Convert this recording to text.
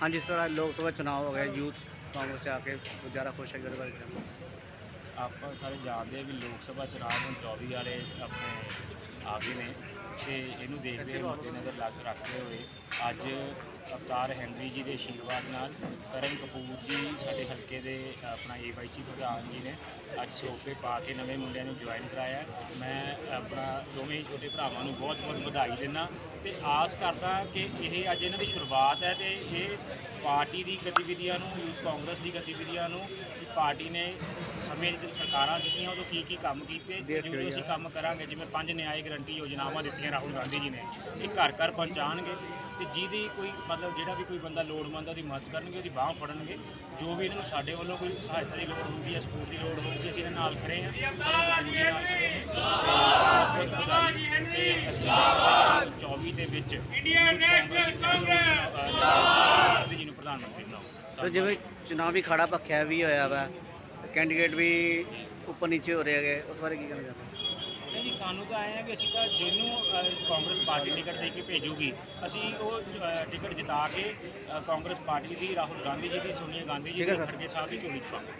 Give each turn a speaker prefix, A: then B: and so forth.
A: ਹਾਂਜੀ ਸਰ, ਅੱਜ ਲੋਕ ਸਭਾ ਚੁਣਾਵ ਹੋ ਗਿਆ ਯੂਥ ਕਾਂਗਰਸ ਚ ਆ ਕੇ ਜ਼ਿਆਦਾ ਖੁਸ਼ ਹੈ ਇਹਦੇ ਬਾਰੇ
B: ਆਪਾਂ ਸਾਰੇ ਜਾਣਦੇ ਹਾਂ ਵੀ ਲੋਕ ਸਭਾ ਚੁਣਾਵ ਹੁਣ 24 ਵਾਲੇ ਆਪਣੇ ਆ ਗਏ ਨੇ ਤੇ ਇਹਨੂੰ ਦੇਖਦੇ ਹੋਏ ਮੱਦੇਨਜ਼ਰ ਲੱਗ ਰੱਖਦੇ ਹੋਏ ਅੱਜ ਅਵਤਾਰ ਹੈਨਰੀ ਜੀ ਦੇ ਆਸ਼ੀਰਵਾਦ ਨਾਲ ਕਰਨ ਕਪੂਰ ਜੀ ਸਾਡੇ ਹਲਕੇ ਦੇ ਆਪਣਾ ਏਵਾਈਸੀ ਪ੍ਰਧਾਨ ਜੀ ਨੇ ਅੱਜ ਸੋਪੇ ਪਾ ਕੇ ਨਵੇਂ ਮੁੰਡਿਆਂ ਨੂੰ ਜੁਆਇਨ ਕਰਾਇਆ ਮੈਂ ਆਪਣਾ ਦੋਵੇਂ ਛੋਟੇ ਭਰਾਵਾਂ ਨੂੰ ਬਹੁਤ ਬਹੁਤ ਵਧਾਈ ਦਿੰਦਾ ਤੇ ਆਸ ਕਰਦਾ ਕਿ ਇਹ ਅੱਜ ਇਹਨਾਂ ਦੀ ਸ਼ੁਰੂਆਤ ਹੈ ਤੇ ਇਹ ਪਾਰਟੀ ਦੀ ਗਤੀਵਿਧੀਆਂ ਨੂੰ ਯੂਥ ਕਾਂਗਰਸ ਦੀ ਗਤੀਵਿਧੀਆਂ ਨੂੰ ਪਾਰਟੀ ਨੇ ਸਮੇਂ ਜਦੋਂ ਸਰਕਾਰਾਂ ਦਿੱਤੀਆਂ ਉਦੋਂ ਕੀ ਕੀ ਕੰਮ ਕੀਤੇ? ਜਿਵੇਂ। ਅਸੀਂ ਕੰਮ ਕਰਾਂਗੇ ਜਿਵੇਂ ਪੰਜ ਨਿਆਇ ਗਰੰਟੀ ਯੋਜਨਾਵਾਂ ਦਿੱਤੀਆਂ ਰਾਹੁਲ ਗਾਂਧੀ ਜੀ ਨੇ ਇਹ ਘਰ ਘਰ ਪਹੁੰਚਾਣਗੇ ਤੇ ਜਿਹਦੀ ਕੋਈ ਮਤਲਬ ਜਿਹੜਾ ਵੀ ਕੋਈ ਬੰਦਾ ਲੋੜਵੰਦ ਆ, ਉਹਦੀ ਮਦਦ ਕਰਨਗੇ ਉਹਦੀ ਬਾਹ ਫੜਨਗੇ ਜੋ ਵੀ ਇਹਨਾਂ ਨੂੰ ਸਾਡੇ ਵੱਲੋਂ ਕੋਈ ਸਹਾਇਤਾ ਦੀ ਲੋੜ ਹੋਊਗੀ ਜਾਂ ਸਪੋਰਟ ਦੀ ਲੋੜ ਹੋਊਗੀ ਅਸੀਂ ਇਹਨਾਂ ਨਾਲ ਖੜੇ ਹਾਂ। ਕਰਨ ਕਪੂਰ ਜੀ ਨਾਲ ਖੜੇ ਹਾਂ ਤੇ ਅਸੀਂ 24 ਦੇ ਵਿੱਚ ਕਾਂਗਰਸ ਜੀ ਨੂੰ ਪ੍ਰਧਾਨ ਮੰਤਰੀ ਬਣਾਓ।
A: ਸਰ ਜਿਵੇਂ ਚੁਣਾਵੀ ਖੜਾ ਪੱਖਿਆ ਵੀ ਹੋਇਆ ਵਾ ਕੈਂਡੀਡੇਟ ਵੀ ਉੱਪਰ ਨੀਚੇ ਹੋ ਰਹੇ ਹੈਗੇ ਉਸ ਬਾਰੇ ਕੀ ਕਹਿਣਾ ਚਾਹੁੰਦੇ ਹੋ?
B: ਨਹੀਂ ਜੀ ਸਾਨੂੰ ਤਾਂ ਆਏ ਆ ਕਿ ਅਸੀਂ ਤਾਂ ਜਿਹਨੂੰ ਅ, ਕਾਂਗਰਸ ਪਾਰਟੀ ਟਿਕਟ ਦੇ ਕੇ ਭੇਜੂਗੀ ਅਸੀਂ ਉਹ ਅ, ਟਿਕਟ ਜਿਤਾ ਕੇ ਅ, ਕਾਂਗਰਸ ਪਾਰਟੀ ਦੀ ਰਾਹੁਲ ਗਾਂਧੀ ਜੀ ਦੀ ਸੋਨੀਆ ਗਾਂਧੀ ਜੀ
A: ਠੀਕ
B: ਦੀ
A: ਹੈ ਸਰ।
B: ਖੜਗੇ ਸਾਹਿਬ ਦੀ ਝੋਲੀ ਚ ਪਾਵਾਂਗੇ